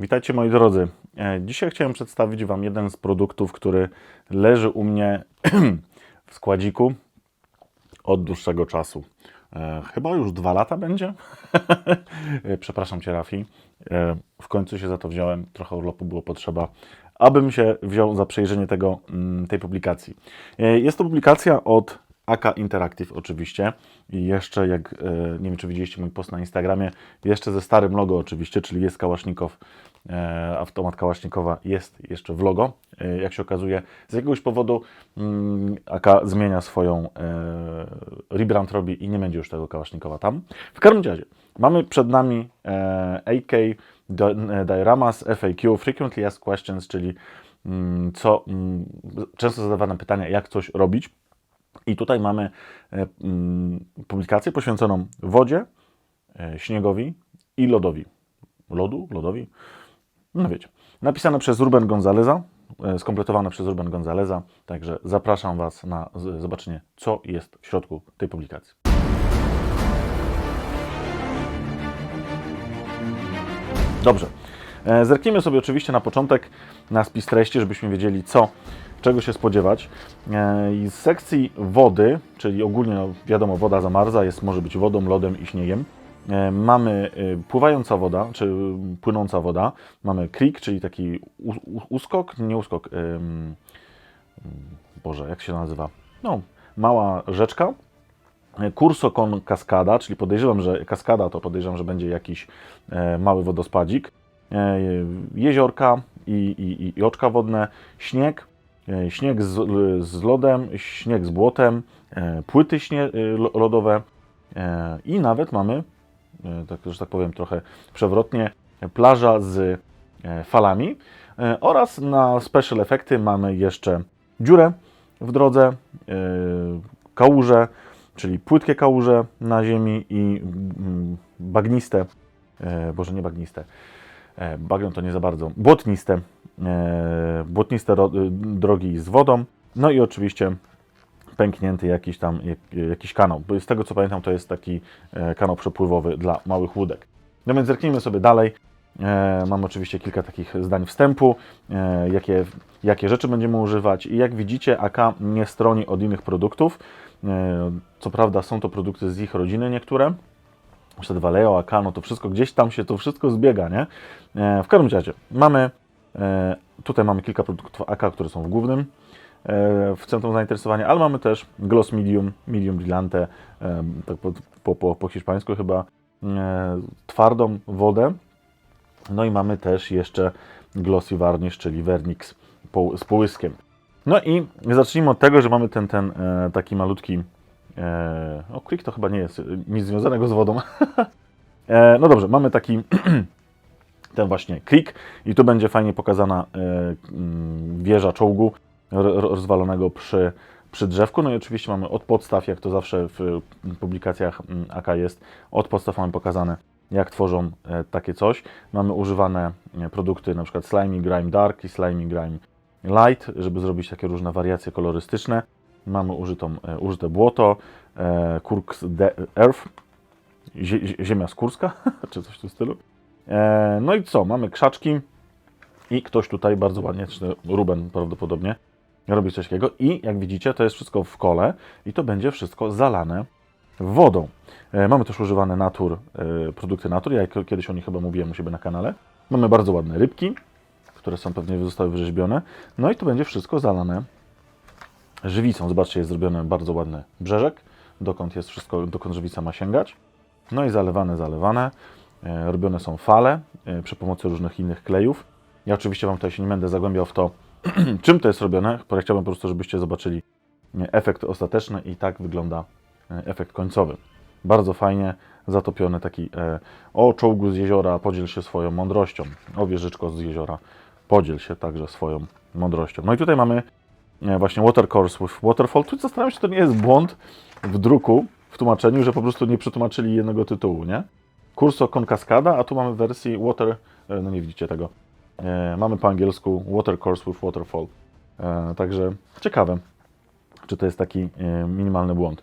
Witajcie moi drodzy. E, Dzisiaj chciałem przedstawić Wam jeden z produktów, który leży u mnie w składziku od dłuższego czasu. E, Chyba już dwa lata będzie. E, Przepraszam Cię, Rafi. W końcu się za to wziąłem. Trochę urlopu było potrzeba, abym się wziął za przejrzenie tego, mm, tej publikacji. Jest to publikacja od AK Interactive oczywiście i jeszcze jak, e, nie wiem czy widzieliście mój post na Instagramie, jeszcze ze starym logo oczywiście, czyli jest Kałasznikow, e, automat Kałasznikowa jest jeszcze w logo. E, Jak się okazuje, z jakiegoś powodu mm, AK zmienia swoją rebrand robi i nie będzie już tego Kałasznikowa tam. W każdym razie, mamy przed nami AK Di- Dioramas FAQ, Frequently Asked Questions, czyli mm, co mm, często zadawane pytania, jak coś robić. I tutaj mamy e, mm, publikację poświęconą wodzie, e, śniegowi i lodowi. Lodu? Lodowi? No wiecie. Napisane przez Ruben Gonzaleza, e, skompletowane przez Ruben Gonzaleza. Także zapraszam Was na zobaczenie, co jest w środku tej publikacji. Dobrze. E, Zerknijmy sobie oczywiście na początek na spis treści, żebyśmy wiedzieli, co, czego się spodziewać. E, z sekcji wody, czyli ogólnie no, wiadomo, woda zamarza, jest, może być wodą, lodem i śniegiem. E, Mamy pływająca woda, czy płynąca woda. Mamy creek, czyli taki uskok, nie uskok, em, Boże, jak się nazywa? No, mała rzeczka. Curso con kaskada, czyli podejrzewam, że kaskada to podejrzewam, że będzie jakiś mały wodospadzik. E, jeziorka i, i, i oczka wodne, śnieg, e, śnieg z, z lodem, śnieg z błotem, e, płyty śnie, lo- lodowe i nawet mamy, tak, że tak powiem trochę przewrotnie, plaża z falami oraz na special efekty mamy jeszcze dziurę w drodze, kałuże, czyli płytkie kałuże na ziemi i mm, bagniste, boże nie bagniste, bagno to nie za bardzo, błotniste, e, błotniste y, drogi z wodą, no i oczywiście pęknięty jakiś tam, jak, jakiś kanał. Bo Z tego co pamiętam to jest taki e, kanał przepływowy dla małych łódek. No więc zerknijmy sobie dalej. E, mam oczywiście kilka takich zdań wstępu, e, jakie, jakie rzeczy będziemy używać i jak widzicie AK nie stroni od innych produktów. E, co prawda są to produkty z ich rodziny niektóre, przed Valeo, AK, no to wszystko gdzieś tam się to wszystko zbiega, nie? E, w każdym razie mamy, e, tutaj mamy kilka produktów AK, które są w głównym e, w centrum zainteresowania, ale mamy też Gloss Medium, Medium Brillante, e, tak po, po, po, hiszpańsku chyba, e, twardą wodę. No i mamy też jeszcze Glossy Varnish, czyli Vernix z połyskiem. No i zacznijmy od tego, że mamy ten, ten taki malutki E, o, Quick to chyba nie jest e, nic związanego z wodą. e, no dobrze, mamy taki ten właśnie Quick i tu będzie fajnie pokazana e, mm, wieża czołgu ro- ro- rozwalonego przy, przy drzewku. No i oczywiście mamy od podstaw, jak to zawsze w mm, publikacjach mm, AK jest, od podstaw mamy pokazane jak tworzą e, takie coś. Mamy używane e, produkty przykład Slimy Grime Dark i Slimy Grime Light, żeby zrobić takie różne wariacje kolorystyczne. Mamy użytą, e, użyte błoto, e, Kurks de Earth, zie, zie- ziemia skórska, czy coś w tym stylu. E, no i co? Mamy krzaczki i ktoś tutaj bardzo ładnie, czy Ruben prawdopodobnie, robi coś takiego. I jak widzicie, to jest wszystko w kole i to będzie wszystko zalane wodą. Mamy też używane natur, produkty natur, ja kiedyś o nich chyba mówiłem u siebie na kanale. Mamy bardzo ładne rybki, które są pewnie zostały wyrzeźbione. No i to będzie wszystko zalane żywicą. Zobaczcie, jest zrobiony bardzo ładny brzeżek, dokąd jest wszystko, dokąd żywica ma sięgać. No i zalewane, zalewane. E, robione są fale e, przy pomocy różnych innych klejów. Ja oczywiście Wam tutaj się nie będę zagłębiał w to, czym to jest robione, chciałbym po prostu, żebyście zobaczyli e, efekt ostateczny i tak wygląda efekt końcowy. Bardzo fajnie zatopiony taki e, o czołgu z jeziora, podziel się swoją mądrością. O wieżyczko z jeziora, podziel się także swoją mądrością. No i tutaj mamy właśnie Watercourse with Waterfall. Tu zastanawiam się, czy to nie jest błąd w druku, w tłumaczeniu, że po prostu nie przetłumaczyli jednego tytułu, nie? Curso con Cascada, a tu mamy w wersji Water, e, no nie widzicie tego. E, mamy po angielsku Watercourse with Waterfall. E, także ciekawe, czy to jest taki e, minimalny błąd.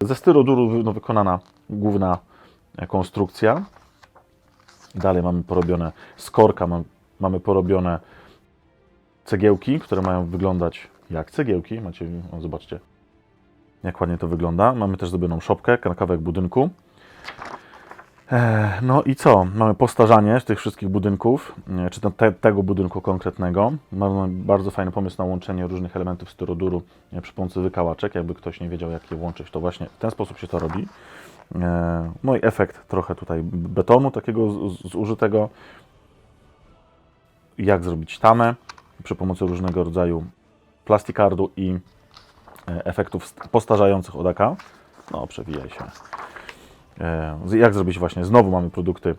Ze styroduru no, wykonana główna e, konstrukcja. Dalej mamy porobione z korka, mam, mamy porobione cegiełki, które mają wyglądać jak cegiełki. Macie, o, zobaczcie, jak ładnie to wygląda. Mamy też zrobioną szopkę, kawałek budynku. No i co? Mamy postarzanie tych wszystkich budynków, e, czy te, tego budynku konkretnego. Mamy bardzo fajny pomysł na łączenie różnych elementów styroduru e, przy pomocy wykałaczek. Jakby ktoś nie wiedział, jak je łączyć, to właśnie w ten sposób się to robi. E, No i efekt trochę tutaj betonu takiego zużytego. Jak zrobić tamę przy pomocy różnego rodzaju plastikardu i e, efektów st- postarzających od AK. No, przewijaj się. E, Jak zrobić właśnie, znowu mamy produkty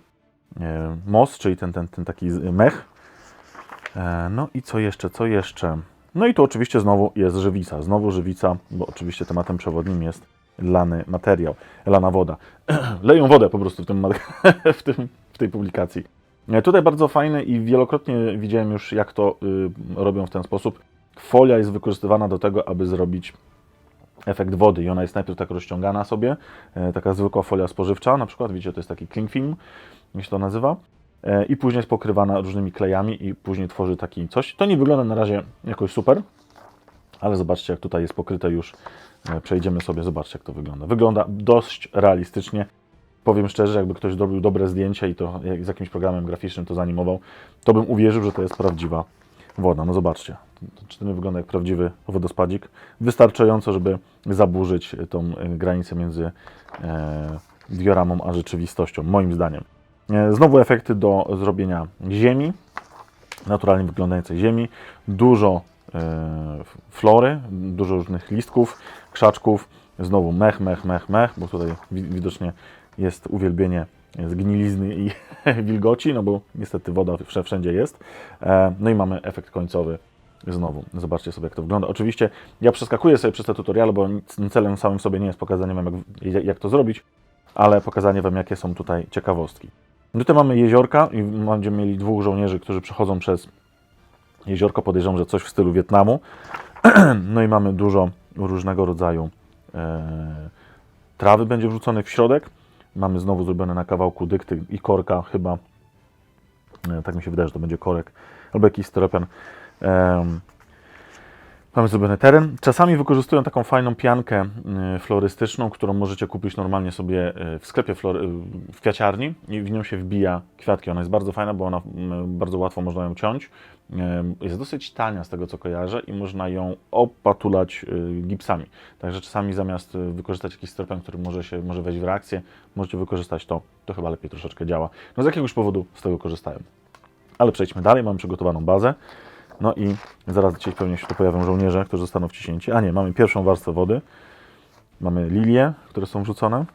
e, MOS, czyli ten, ten, ten taki mech. No i co jeszcze, co jeszcze? No i tu oczywiście znowu jest żywica. Znowu żywica, bo oczywiście tematem przewodnim jest lany materiał, lana woda. Leją wodę po prostu w, tym, w, tym, w tej publikacji. E, Tutaj bardzo fajne i wielokrotnie widziałem już, jak to y, robią w ten sposób. Folia jest wykorzystywana do tego, aby zrobić efekt wody i ona jest najpierw tak rozciągana sobie, e, taka zwykła folia spożywcza, na przykład, widzicie, to jest taki cling film, jak się to nazywa, e, i później jest pokrywana różnymi klejami i później tworzy taki coś. To nie wygląda na razie jakoś super, ale zobaczcie, jak tutaj jest pokryte już. Przejdziemy sobie, zobaczcie, jak to wygląda. Wygląda dość realistycznie. Powiem szczerze, jakby ktoś zrobił dobre zdjęcie i to z jakimś programem graficznym to zanimował, to bym uwierzył, że to jest prawdziwa woda. No zobaczcie, czy nie wygląda jak prawdziwy wodospadzik? Wystarczająco, żeby zaburzyć tą e, granicę między e, dioramą a rzeczywistością, moim zdaniem. E, Znowu efekty do zrobienia ziemi, naturalnie wyglądającej ziemi, dużo e, flory, dużo różnych listków, krzaczków, znowu mech, mech, mech, mech, bo tutaj wi- widocznie jest uwielbienie zgnilizny i wilgoci, no bo niestety woda wsz- wszędzie jest. E, No i mamy efekt końcowy znowu. Zobaczcie sobie, jak to wygląda. Oczywiście ja przeskakuję sobie przez te tutoriale, bo celem samym sobie nie jest pokazanie Wam, jak, jak to zrobić, ale pokazanie Wam, jakie są tutaj ciekawostki. Tutaj mamy jeziorka i będziemy mieli dwóch żołnierzy, którzy przechodzą przez jeziorko. Podejrzewam, że coś w stylu Wietnamu. No i mamy dużo różnego rodzaju e, trawy będzie wrzuconych w środek. Mamy znowu zrobione na kawałku dykty i korka chyba. E, tak mi się wydaje, że to będzie korek albo jakiś styropian. Mamy zrobiony teren. Czasami wykorzystują taką fajną piankę y, florystyczną, którą możecie kupić normalnie sobie y, w sklepie w kwiaciarni i w nią się wbija kwiatki. Ona jest bardzo fajna, bo ona bardzo łatwo można ją ciąć. Jest dosyć tania z tego co kojarzę i można ją opatulać y, gipsami. Także czasami zamiast y, wykorzystać jakiś styropian, który może się może wejść w reakcję, możecie wykorzystać to. To chyba lepiej troszeczkę działa. No z jakiegoś powodu z tego korzystają. Ale przejdźmy dalej. Mamy przygotowaną bazę. No i zaraz dzisiaj pewnie się tu pojawią żołnierze, którzy zostaną wciśnięci. A nie, mamy pierwszą warstwę wody. Mamy lilie, które są wrzucone.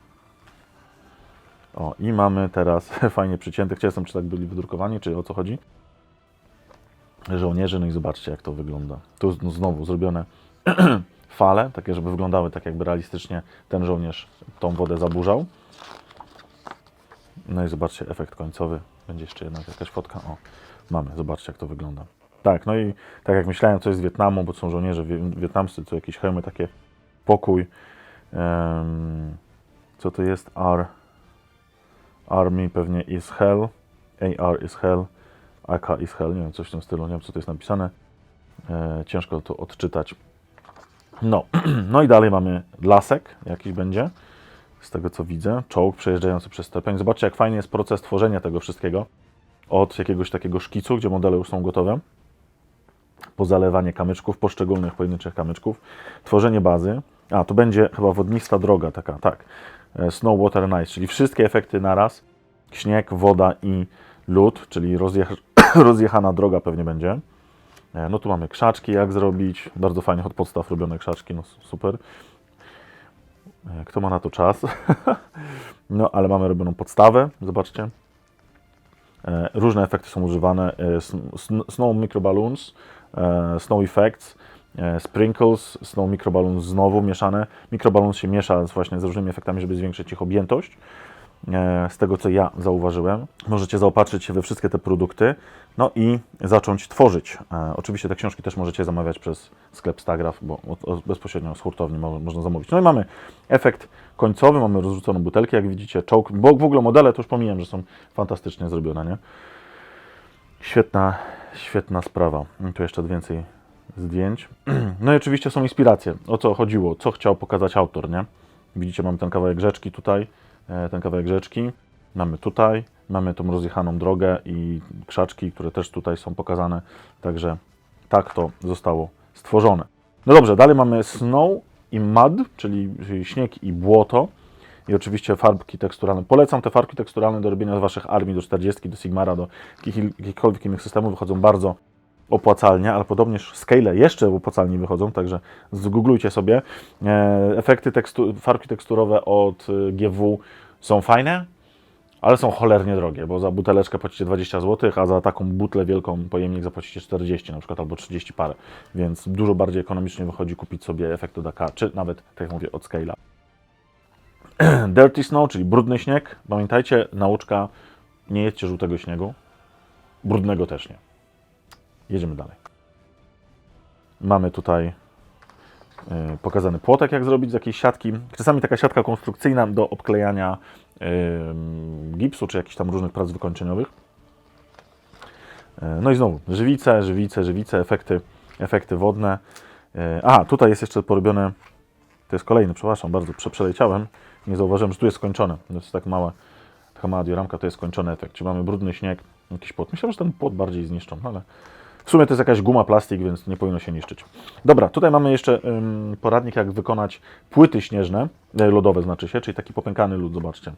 O, i mamy teraz fajnie przycięte. Chciałem, czy tak byli wydrukowani, czy o co chodzi. Żołnierze, no i zobaczcie, jak to wygląda. Tu z- znowu zrobione fale, takie, żeby wyglądały tak, jakby realistycznie ten żołnierz tą wodę zaburzał. No i zobaczcie, efekt końcowy. Będzie jeszcze jedna jakaś fotka. O, mamy, zobaczcie, jak to wygląda. Tak, no i tak jak myślałem, coś z Wietnamu, bo są żołnierze wie- wietnamscy, co jakieś hełmy, takie pokój. Em, co to jest? R. Army pewnie is hell. AR is hell. AK is hell. Nie wiem, coś w tym stylu. Nie wiem, co to jest napisane. E, ciężko to odczytać. No, no i dalej mamy lasek, jakiś będzie. Z tego co widzę. Czołg przejeżdżający przez stopień. Zobaczcie, jak fajnie jest proces tworzenia tego wszystkiego. Od jakiegoś takiego szkicu, gdzie modele już są gotowe po zalewanie kamyczków, poszczególnych pojedynczych kamyczków, tworzenie bazy. A, to będzie chyba wodnista droga taka, tak. E, Snow, water and ice, czyli wszystkie efekty naraz. Śnieg, woda i lód, czyli rozjech rozjechana droga pewnie będzie. E, No tu mamy krzaczki, jak zrobić. Bardzo fajnie od podstaw robione krzaczki, no super. E, Kto ma na to czas? No, ale mamy robioną podstawę, zobaczcie. E, Różne efekty są używane. sn- sn- Snow microballoons, snow effects, sprinkles, snow microballoons znowu mieszane. Microballoons się miesza właśnie z różnymi efektami, żeby zwiększyć ich objętość. E, z tego co ja zauważyłem. Możecie zaopatrzyć się we wszystkie te produkty, no i zacząć tworzyć. E, Oczywiście te książki też możecie zamawiać przez sklep Stagraf, bo bezpośrednio z hurtowni mo- można zamówić. No i mamy efekt końcowy, mamy rozrzuconą butelkę, jak widzicie, czołg, bo w ogóle modele to już pomijam, że są fantastycznie zrobione, nie? Świetna, świetna sprawa. Tu jeszcze więcej zdjęć. No i oczywiście są inspiracje. O co chodziło, co chciał pokazać autor, nie? Widzicie, mamy ten kawałek rzeczki tutaj, ten kawałek rzeczki. Mamy tutaj, mamy tą rozjechaną drogę i krzaczki, które też tutaj są pokazane. Także tak to zostało stworzone. No dobrze, dalej mamy snow i mud, czyli śnieg i błoto. I oczywiście farbki teksturalne. Polecam te farbki teksturalne do robienia z Waszych armii do 40, do Sigmara, do jakich- jakichkolwiek innych systemów. Wychodzą bardzo opłacalnie, ale podobnież scale jeszcze opłacalniej wychodzą, także zgooglujcie sobie. E, Efekty tekstu, farbki teksturowe od e, GW są fajne, ale są cholernie drogie, bo za buteleczkę płacicie 20 zł, a za taką butlę wielką pojemnik zapłacicie 40 na przykład albo 30 parę, więc dużo bardziej ekonomicznie wychodzi kupić sobie efekt od czy nawet, tak jak mówię, od Scale'a. Dirty Snow, czyli brudny śnieg. Pamiętajcie, nauczka, nie jedźcie żółtego śniegu, brudnego też nie. Jedziemy dalej. Mamy tutaj y, pokazany płotek, jak zrobić z jakiejś siatki. Czasami taka siatka konstrukcyjna do obklejania y, gipsu, czy jakichś tam różnych prac wykończeniowych. Y, No i znowu, żywice, żywice, żywice, efekty, efekty wodne. A, tutaj jest jeszcze porobione, to jest kolejny, przepraszam bardzo, prze, przeleciałem. Nie zauważyłem, że tu jest skończone. To jest tak mała, taka mała dioramka, to jest skończony efekt. Czyli mamy brudny śnieg, jakiś płot. Myślałem, że ten płot bardziej zniszczą, no ale w sumie to jest jakaś guma, plastik, więc nie powinno się niszczyć. Dobra, tutaj mamy jeszcze poradnik, jak wykonać płyty śnieżne, e, lodowe znaczy się, czyli taki popękany lód, zobaczcie,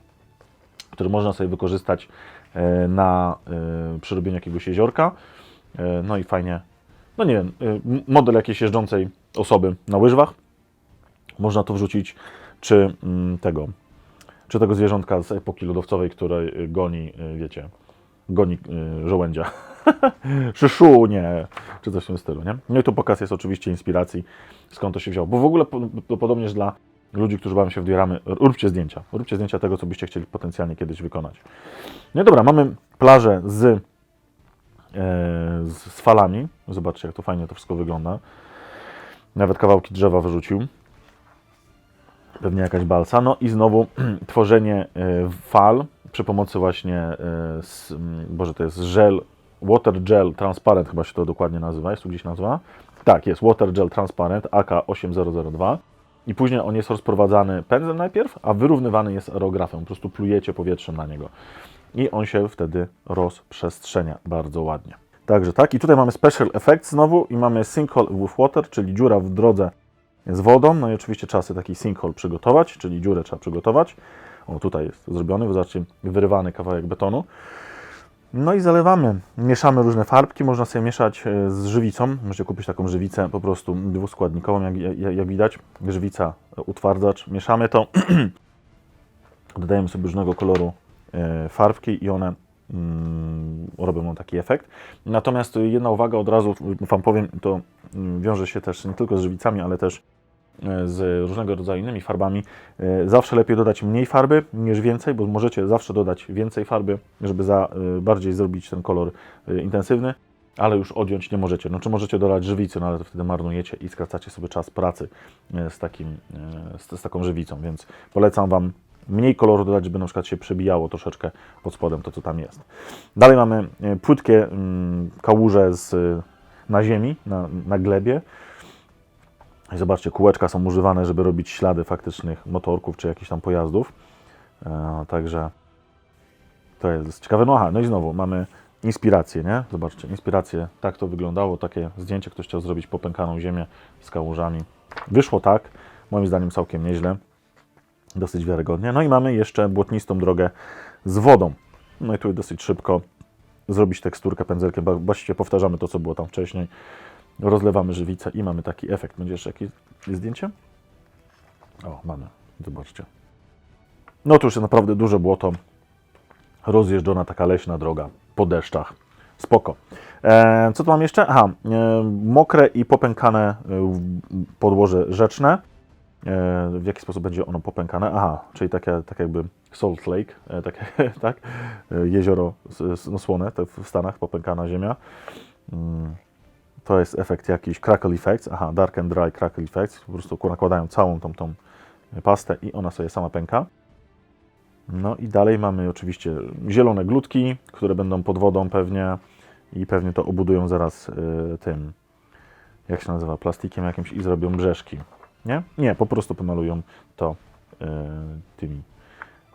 który można sobie wykorzystać e, na e, przy robieniu jakiegoś jeziorka. No i fajnie, no nie wiem, model jakiejś jeżdżącej osoby na łyżwach. Można to wrzucić, czy mm, tego, czy tego zwierzątka z epoki lodowcowej, które goni, wiecie, goni y, żołędzia. Szyszunie, czy coś w tym stylu, nie? No i tu pokaz jest oczywiście inspiracji, skąd to się wzięło. Bo w ogóle to podobnież dla ludzi, którzy bawią się w dioramy, róbcie zdjęcia. Róbcie zdjęcia tego, co byście chcieli potencjalnie kiedyś wykonać. No i dobra, mamy plażę z, e, z, falami. Zobaczcie, jak to fajnie to wszystko wygląda. Nawet kawałki drzewa wyrzucił. Pewnie jakaś balsa. No i znowu tworzenie e, fal przy pomocy właśnie, e, Boże, to jest żel, water gel transparent chyba się to dokładnie nazywa. Jest tu gdzieś nazwa? Tak, jest water gel transparent AK8002 i później on jest rozprowadzany pędzlem najpierw, a wyrównywany jest aerografem. Po prostu plujecie powietrzem na niego i on się wtedy rozprzestrzenia bardzo ładnie. Także tak, i tutaj mamy special effect znowu i mamy sinkhole with water, czyli dziura w drodze z wodą. No i oczywiście trzeba sobie taki sinkhole przygotować, czyli dziurę trzeba przygotować. O, tutaj jest zrobiony, zobaczcie, wyrywany kawałek betonu. No i zalewamy. Mieszamy różne farbki, można sobie mieszać e, z żywicą. Możecie kupić taką żywicę po prostu dwuskładnikową, jak, jak, jak widać. Żywica, e, utwardzacz. Mieszamy to. Dodajemy sobie różnego koloru e, farbki i one mm, robią nam taki efekt. Natomiast jedna uwaga od razu Wam powiem, to mm, wiąże się też nie tylko z żywicami, ale też z różnego rodzaju innymi farbami. E, Zawsze lepiej dodać mniej farby niż więcej, bo możecie zawsze dodać więcej farby, żeby za, e, bardziej zrobić ten kolor e, intensywny, ale już odjąć nie możecie. No, czy możecie dodać żywicy, no ale wtedy marnujecie i skracacie sobie czas pracy e, z, takim, e, z, z taką żywicą, więc polecam Wam mniej koloru dodać, żeby na przykład się przebijało troszeczkę pod spodem to, co tam jest. Dalej mamy e, płytkie mm, kałuże z, e, na ziemi, na, na glebie. I zobaczcie, kółeczka są używane, żeby robić ślady faktycznych motorków czy jakichś tam pojazdów. E, także to jest ciekawe. No aha, no i znowu mamy inspirację, nie? Zobaczcie, inspirację, tak to wyglądało, takie zdjęcie, ktoś chciał zrobić popękaną ziemię z kałużami. Wyszło tak, moim zdaniem całkiem nieźle, dosyć wiarygodnie. No i mamy jeszcze błotnistą drogę z wodą. No i tu dosyć szybko zrobić teksturkę pędzelkiem, właściwie powtarzamy to, co było tam wcześniej. Rozlewamy żywicę i mamy taki efekt. Będzie jeszcze jakieś zdjęcie? O, mamy. Zobaczcie. No tu już jest naprawdę duże błoto. Rozjeżdżona taka leśna droga po deszczach. Spoko. E, co tu mam jeszcze? Aha, e, mokre i popękane e, podłoże rzeczne. E, w jaki sposób będzie ono popękane? Aha, czyli takie, tak jakby Salt Lake, e, takie, tak? E, jezioro no, słone w Stanach, popękana ziemia. Mm, To jest efekt jakiś crackle effects, aha, dark and dry crackle effects, po prostu nakładają całą tą, tą pastę i ona sobie sama pęka. No i dalej mamy oczywiście zielone glutki, które będą pod wodą pewnie i pewnie to obudują zaraz y, tym, jak się nazywa, plastikiem jakimś i zrobią brzeszki. Nie? Nie, po prostu pomalują to y, tymi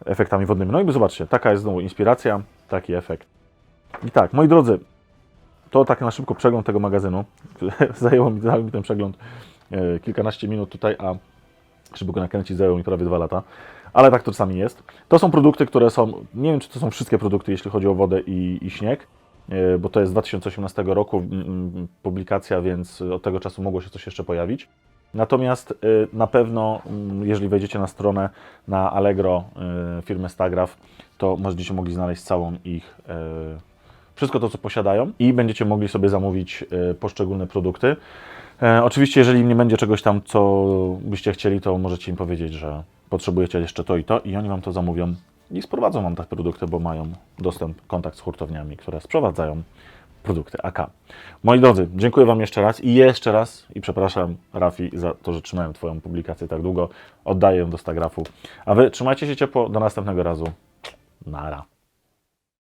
efektami wodnymi. No i zobaczcie, taka jest znowu inspiracja, taki efekt. I tak, moi drodzy, to tak na szybko przegląd tego magazynu. Zajęło mi, zajął mi ten przegląd y, kilkanaście minut tutaj, a żeby go nakręcić zajęło mi prawie dwa lata. Ale tak to czasami jest. To są produkty, które są, nie wiem czy to są wszystkie produkty, jeśli chodzi o wodę i, i śnieg, e, bo to jest z 2018 roku publikacja, więc od tego czasu mogło się coś jeszcze pojawić. Natomiast e, na pewno, jeżeli wejdziecie na stronę na Allegro e, firmy Stagraf, to będziecie mogli znaleźć całą ich, e, wszystko to, co posiadają i będziecie mogli sobie zamówić e, poszczególne produkty. E, oczywiście, jeżeli nie będzie czegoś tam, co byście chcieli, to możecie im powiedzieć, że potrzebujecie jeszcze to i to i oni Wam to zamówią i sprowadzą Wam te produkty, bo mają dostęp, kontakt z hurtowniami, które sprowadzają produkty AK. Moi drodzy, dziękuję Wam jeszcze raz i jeszcze raz i przepraszam Rafi za to, że trzymałem Twoją publikację tak długo. Oddaję ją do Stagrafu. A Wy trzymajcie się ciepło, do następnego razu. Nara.